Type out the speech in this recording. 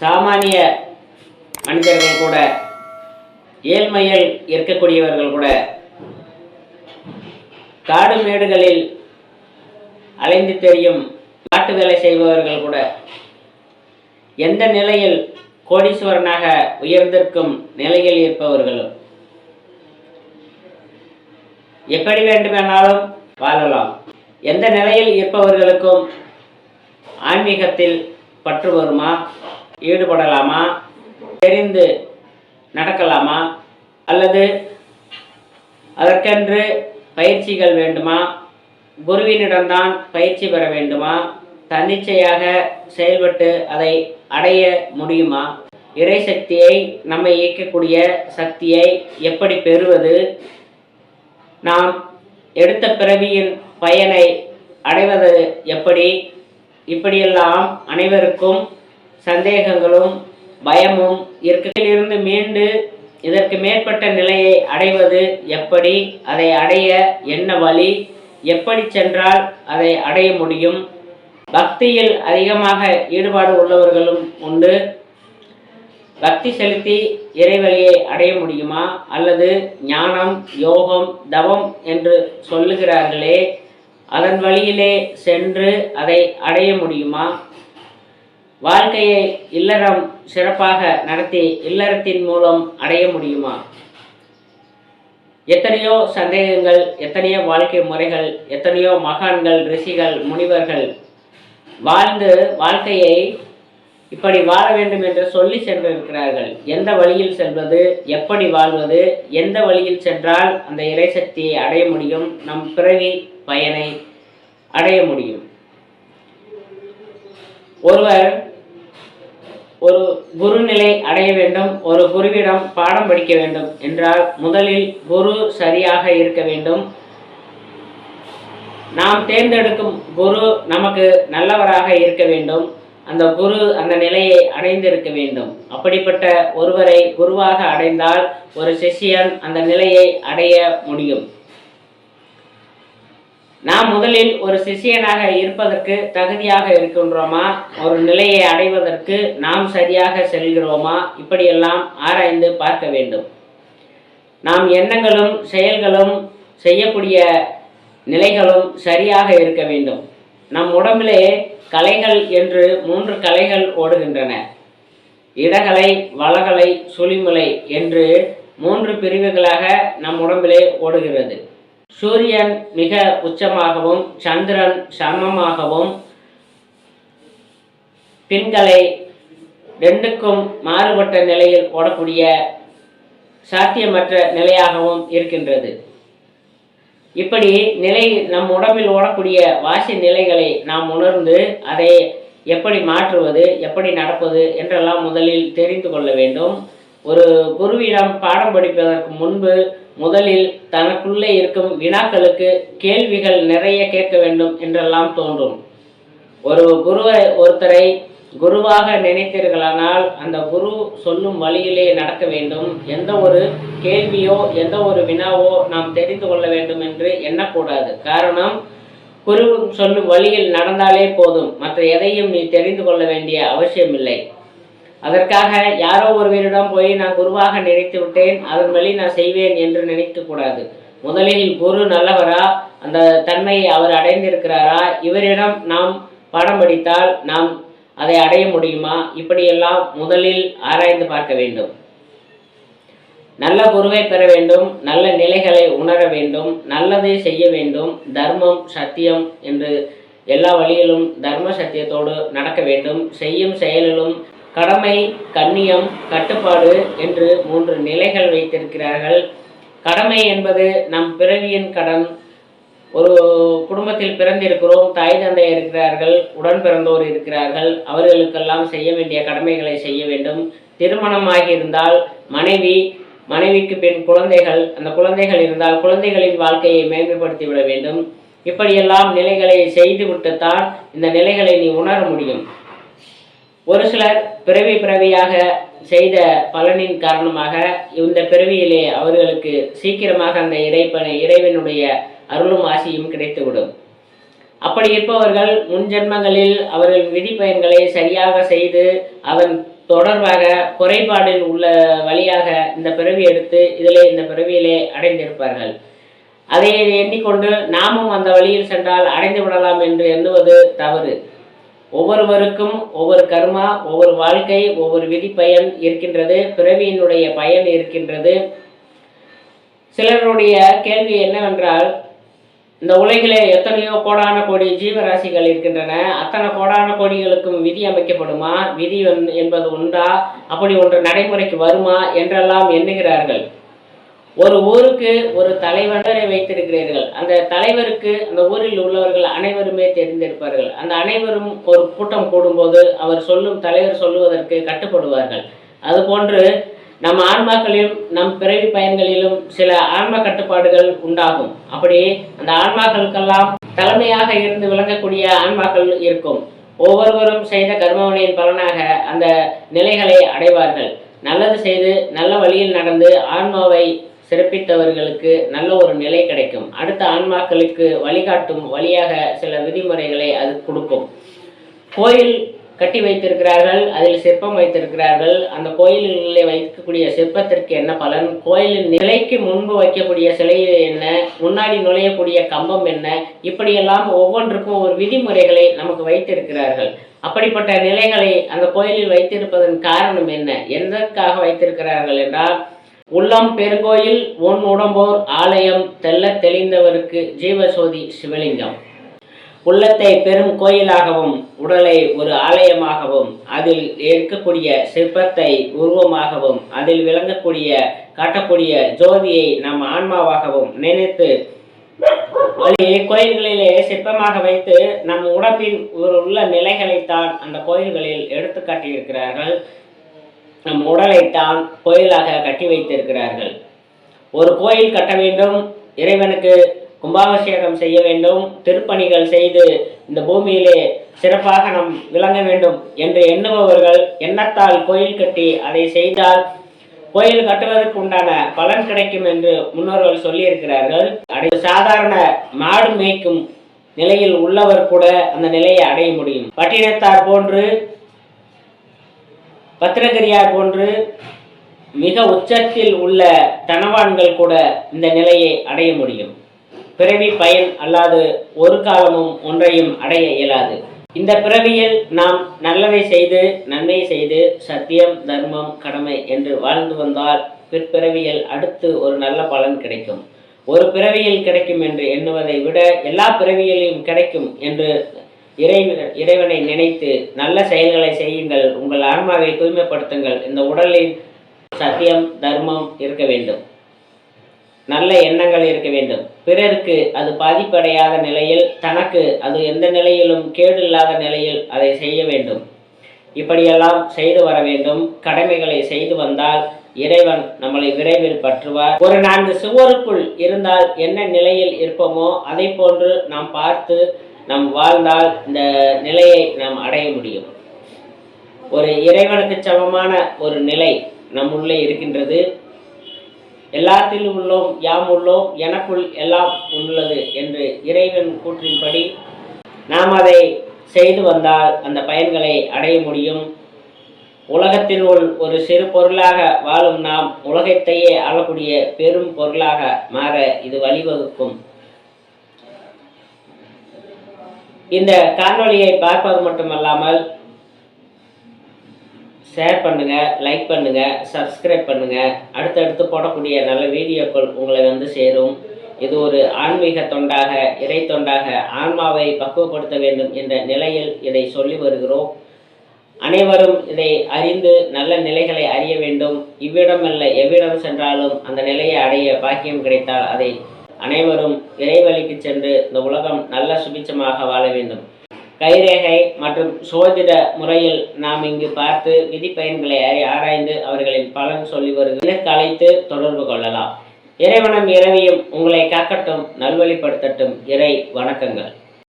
சாமானிய மனிதர்கள் கூட ஏழ்மையில் இருக்கக்கூடியவர்கள் கூட காடு மேடுகளில் அலைந்து தெரியும் காட்டு வேலை செய்பவர்கள் கூட எந்த நிலையில் கோடீஸ்வரனாக உயர்ந்திருக்கும் நிலையில் இருப்பவர்களும் எப்படி வேண்டுமானாலும் வாழலாம். எந்த நிலையில் இருப்பவர்களுக்கும் ஆன்மீகத்தில் பற்று வருமா? ஈடுபடலாமா? தெரிந்து நடக்கலாமா? அல்லது அதற்கென்று பயிற்சிகள் வேண்டுமா? குருவினிடம்தான் பயிற்சி பெற வேண்டுமா? தன்னிச்சையாக செயல்பட்டு அதை அடைய முடியுமா? இறை சக்தியை நம்மை இயக்கக்கூடிய சக்தியை எப்படி பெறுவது? நாம் எடுத்த பிறவியின் பயனை அடைவது எப்படி? இப்படியெல்லாம் அனைவருக்கும் சந்தேகங்களும் பயமும் இருக்கிலிருந்து மீண்டு இதற்கு மேற்பட்ட நிலையை அடைவது எப்படி அதை அடைய என்ன வழி எப்படி சென்றால் அதை அடைய முடியும்? பக்தியில் அதிகமாக ஈடுபாடு உள்ளவர்களும் உண்டு. பக்தி செலுத்தி இறைவழியை அடைய முடியுமா? அல்லது ஞானம் யோகம் தவம் என்று சொல்லுகிறார்களே அதன் வழியிலே சென்று அதை அடைய முடியுமா? வாழ்க்கையை இல்லறம் சிறப்பாக நடத்தி இல்லறத்தின் மூலம் அடைய முடியுமா? எத்தனையோ சந்தேகங்கள் எத்தனையோ வாழ்க்கை முறைகள் எத்தனையோ மகான்கள் ரிஷிகள் முனிவர்கள் வாழ்ந்து வாழ்க்கையை இப்படி வாழ வேண்டும் என்று சொல்லி சென்றிருக்கிறார்கள். எந்த வழியில் செல்வது எப்படி வாழ்வது எந்த வழியில் சென்றால் அந்த இறைசக்தியை அடைய முடியும் நம் பிறவி பயனை அடைய முடியும். ஒருவர் ஒரு குருநிலை அடைய வேண்டும் ஒரு குருவிடம் பாடம் படிக்க வேண்டும் என்றால் முதலில் குரு சரியாக இருக்க வேண்டும். நாம் தேர்ந்தெடுக்கும் குரு நமக்கு நல்லவராக இருக்க வேண்டும். அந்த குரு அந்த நிலையை அடைந்திருக்க வேண்டும். அப்படிப்பட்ட ஒருவரை குருவாக அடைந்தால் ஒரு சிஷ்யன் அந்த நிலையை அடைய முடியும். நாம் முதலில் ஒரு சிஷியனாக இருப்பதற்கு தகுதியாக இருக்கின்றோமா? ஒரு நிலையை அடைவதற்கு நாம் சரியாக செல்கிறோமா? இப்படியெல்லாம் ஆராய்ந்து பார்க்க வேண்டும். நாம் எண்ணங்களும் செயல்களும் செய்யக்கூடிய நிலைகளும் சரியாக இருக்க வேண்டும். நம் உடம்பிலே கலைகள் என்று மூன்று கலைகள் ஓடுகின்றன. இடகலை வளகலை சுழிமுலை என்று மூன்று பிரிவுகளாக நம் உடம்பிலே ஓடுகிறது. சூரியன் மிக உச்சமாகவும் சந்திரன் சமமாகவும் பெண்களை ரெண்டுக்கும் மாறுபட்ட நிலையில் ஓடக்கூடிய சாத்தியமற்ற நிலையாகவும் இருக்கின்றது. இப்படி நிலை நம் உடம்பில் ஓடக்கூடிய வாசி நிலைகளை நாம் உணர்ந்து அதை எப்படி மாற்றுவது எப்படி நடப்பது என்றெல்லாம் முதலில் தெரிந்து கொள்ள வேண்டும். ஒரு குருவிடம் பாடம் படிப்பதற்கு முன்பு முதலில் தனக்குள்ளே இருக்கும் வினாக்களுக்கு கேள்விகள் நிறைய கேட்க வேண்டும் என்றெல்லாம் தோன்றும். ஒரு குருவை ஒருத்தரை குருவாக நினைத்தீர்களானால் அந்த குரு சொல்லும் வழியிலே நடக்க வேண்டும். எந்த ஒரு கேள்வியோ எந்த ஒரு வினாவோ நாம் தெரிந்து கொள்ள வேண்டும் என்று எண்ணக்கூடாது. காரணம் குரு சொல்லும் வழியில் நடந்தாலே போதும். மற்ற எதையும் நீ தெரிந்து கொள்ள வேண்டிய அவசியமில்லை. அதற்காக யாரோ ஒருவரிடம் போய் நான் குருவாக நினைத்து விட்டேன் அதன் வழி நான் செய்வேன் என்று நினைக்க கூடாது. முதலில் குரு நல்லவரா? அந்த தன்மையை அவர் அடைந்திருக்கிறாரா? இவரிடம் நாம் பாடம் படித்தால் நாம் அதை அடைய முடியுமா? இப்படியெல்லாம் முதலில் ஆராய்ந்து பார்க்க வேண்டும். நல்ல குருவை பெற வேண்டும் நல்ல நிலைகளை உணர வேண்டும் நல்லதை செய்ய வேண்டும் தர்மம் சத்தியம் என்று எல்லா வழியிலும் தர்ம சத்தியத்தோடு நடக்க வேண்டும். செய்யும் செயலிலும் கடமை கண்ணியம் கட்டுப்பாடு என்று மூன்று நிலைகள் வைத்திருக்கிறார்கள். கடமை என்பது நம் பிறவியின் கடன். ஒரு குடும்பத்தில் பிறந்திருக்கிறோம் தாய் தந்தை இருக்கிறார்கள் உடன் பிறந்தோர் இருக்கிறார்கள் அவர்களுக்கெல்லாம் செய்ய வேண்டிய கடமைகளை செய்ய வேண்டும். திருமணம் ஆகியிருந்தால் மனைவி மனைவிக்கு பின் குழந்தைகள் அந்த குழந்தைகள் இருந்தால் குழந்தைகளின் வாழ்க்கையை மேன்மைப்படுத்தி விட வேண்டும். இப்படியெல்லாம் நிலைகளை செய்துவிட்டுத்தான் இந்த நிலைகளை நீ உணர முடியும். ஒரு சிலர் பிறவி பிறவியாக செய்த பலனின் காரணமாக இந்த பிறவியிலே அவர்களுக்கு சீக்கிரமாக அந்த இறைப்பனை இறைவனுடைய அருளும் ஆசியும் கிடைத்துவிடும். அப்படி இருப்பவர்கள் முன் ஜென்மங்களில் அவர்கள் விதி பயன்களை சரியாக செய்து அதன் தொடர்பாக குறைபாடில் உள்ள வழியாக இந்த பிறவி எடுத்து இதிலே இந்த பிறவியிலே அடைந்திருப்பார்கள். அதை எண்ணிக்கொண்டு நாமும் அந்த வழியில் சென்றால் அடைந்து விடலாம் என்று எண்ணுவது தவறு. ஒவ்வொருவருக்கும் ஒவ்வொரு கர்மா ஒவ்வொரு வாழ்க்கை ஒவ்வொரு விதி பயன் இருக்கின்றது பிறவியினுடைய பயன் இருக்கின்றது. சிலருடைய கேள்வி என்னவென்றால் இந்த உலகிலே எத்தனையோ கோடான கோடி ஜீவராசிகள் இருக்கின்றன அத்தனை கோடான கோடிகளுக்கும் விதி அமைக்கப்படுமா? விதி என்பது உண்டா? அப்படி ஒன்று நடைமுறைக்கு வருமா? என்றெல்லாம் எண்ணுகிறார்கள். ஒரு ஊருக்கு ஒரு தலைவரை வைத்திருக்கிறீர்கள். அந்த தலைவருக்கு அந்த ஊரில் உள்ளவர்கள் அனைவருமே தெரிந்திருப்பார்கள். அந்த அனைவரும் ஒரு கூட்டம் கூடும்போது அவர் சொல்லும் தலைவர் சொல்லுவதற்கு கட்டுப்படுவார்கள். அதுபோன்று நம் ஆன்மாக்களிலும் நம் பிறவி பயன்களிலும் சில ஆன்ம கட்டுப்பாடுகள் உண்டாகும். அப்படி அந்த ஆன்மாக்களுக்கெல்லாம் தலைமையாக இருந்து விளங்கக்கூடிய ஆன்மாக்கள் இருக்கும். ஒவ்வொருவரும் செய்த கர்மவனையின் பலனாக அந்த நிலைகளை அடைவார்கள். நல்லது செய்து நல்ல வழியில் நடந்து ஆன்மாவை சிறப்பித்தவர்களுக்கு நல்ல ஒரு நிலை கிடைக்கும். அடுத்த ஆன்மாக்களுக்கு வழிகாட்டும் வழியாக சில விதிமுறைகளை அது கொடுக்கும். கோயில் கட்டி வைத்திருக்கிறார்கள் அதில் சிற்பம் வைத்திருக்கிறார்கள். அந்த கோயிலிலே வைக்கக்கூடிய சிற்பத்திற்கு என்ன பலன்? கோயிலின் நிலைக்கு முன்பு வைக்கக்கூடிய சிலை என்ன? முன்னாடி நுழையக்கூடிய கம்பம் என்ன? இப்படியெல்லாம் ஒவ்வொன்றுக்கும் ஒரு விதிமுறைகளை நமக்கு வைத்திருக்கிறார்கள். அப்படிப்பட்ட நிலைகளை அந்த கோயிலில் வைத்திருப்பதன் காரணம் என்ன? எதற்காக வைத்திருக்கிறார்கள் என்றால் உள்ளம் பெருங்கோயில் உன் உடம்போர் ஆலயம் தெல்ல தெளிந்தவருக்கு ஜீவசோதி சிவலிங்கம். உள்ளத்தை பெரும் கோயிலாகவும் உடலை ஒரு ஆலயமாகவும் அதில் இருக்கக்கூடிய சிற்பத்தை உருவமாகவும் அதில் விளங்கக்கூடிய காட்டக்கூடிய ஜோதியை நம் ஆன்மாவாகவும் நினைத்து கோயில்களிலே சிற்பமாக வைத்து நம் உடம்பின் ஒரு உள்ள நிலைகளைத்தான் அந்த கோயில்களில் எடுத்து காட்டியிருக்கிறார்கள். நம் உடலைத்தான் கோயிலாக கட்டி வைத்திருக்கிறார்கள். ஒரு கோயில் கட்ட வேண்டும் இறைவனுக்கு கும்பாபிஷேகம் செய்ய வேண்டும் திருப்பணிகள் செய்து இந்த பூமியிலே சிறப்பாக நாம் விளங்க வேண்டும் என்று எண்ணுபவர்கள் எண்ணத்தால் கோயில் கட்டி அதை செய்தால் கோயில் கட்டுவதற்கு உண்டான பலன் கிடைக்கும் என்று முன்னோர்கள் சொல்லியிருக்கிறார்கள். அதை சாதாரண மாடு மேய்க்கும் நிலையில் உள்ளவர் கூட அந்த நிலையை அடைய முடியும். பட்டினத்தார் போன்று பத்திரகிரியார் போன்று மிக உச்சத்தில் உள்ள தனவான்கள் கூட இந்த நிலையை அடைய முடியும். பிறவி பயன் அல்லாது ஒரு காலமும் ஒன்றையும் அடைய இயலாது. இந்த பிறவியில் நாம் நல்லதை செய்து நன்மை செய்து சத்தியம் தர்மம் கடமை என்று வாழ்ந்து வந்தால் பிற்பிறவியில் அடுத்து ஒரு நல்ல பலன் கிடைக்கும். ஒரு பிறவியில் கிடைக்கும் என்று எண்ணுவதை விட எல்லா பிறவியிலும் கிடைக்கும் என்று இறைவன இறைவனை நினைத்து நல்ல செயல்களை செய்யுங்கள். உங்கள் ஆன்மாவை தூய்மைப்படுத்துங்கள். இந்த உடலில் சத்தியம் தர்மம் இருக்க வேண்டும். நல்ல எண்ணங்கள் இருக்க வேண்டும். பிறருக்கு அது பாதிப்படையாத நிலையில் தனக்கு அது எந்த நிலையிலும் கேடு இல்லாத நிலையில் அதை செய்ய வேண்டும். இப்படியெல்லாம் செய்து வர வேண்டும். கடமைகளை செய்து வந்தால் இறைவன் நம்மளை விரைவில் பற்றுவார். ஒரு நான்கு சுவருக்குள் இருந்தால் என்ன நிலையில் இருப்போமோ அதை போன்று நாம் பார்த்து நாம் வாழ்ந்தால் இந்த நிலையை நாம் அடைய முடியும். ஒரு இறைவனுக்கு சமமான ஒரு நிலை நம் உள்ளே இருக்கின்றது. எல்லாத்திலும் உள்ளோம் யாம் உள்ளோம் எனக்குள் எல்லாம் உள்ளது என்று இறைவன் கூற்றின்படி நாம் அதை செய்து வந்தால் அந்த பயன்களை அடைய முடியும். உலகத்தினுள் ஒரு சிறு பொருளாக வாழும் நாம் உலகத்தையே ஆளக்கூடிய பெரும் பொருளாக மாற இது வழிவகுக்கும். இந்த காணொலியை பார்ப்பது மட்டுமல்லாமல் ஷேர் பண்ணுங்க லைக் பண்ணுங்க சப்ஸ்கிரைப் பண்ணுங்க. அடுத்தடுத்து போடக்கூடிய நல்ல வீடியோக்கள் உங்களை வந்து சேரும். இது ஒரு ஆன்மீக தொண்டாக இறை தொண்டாக ஆன்மாவை பக்குவப்படுத்த வேண்டும் என்ற நிலையில் இதை சொல்லி வருகிறோம். அனைவரும் இதை அறிந்து நல்ல நிலைகளை அறிய வேண்டும். இவ்விடமல்ல எவ்விடம் சென்றாலும் அந்த நிலையை அடைய பாக்கியம் கிடைத்தால் அதை அனைவரும் இறைவழிக்கு சென்று இந்த உலகம் நல்ல சுபிச்சமாக வாழ வேண்டும். கைரேகை மற்றும் சோதிட முறையில் நாம் இங்கு பார்த்து விதி பயன்களை அறி ஆராய்ந்து அவர்களின் பலன் சொல்லி வருகிறது கலைத்து தொடர்பு கொள்ளலாம். இறைவனம் இறவியும் உங்களை காக்கட்டும் நல்வழிப்படுத்தட்டும். இறை வணக்கங்கள்.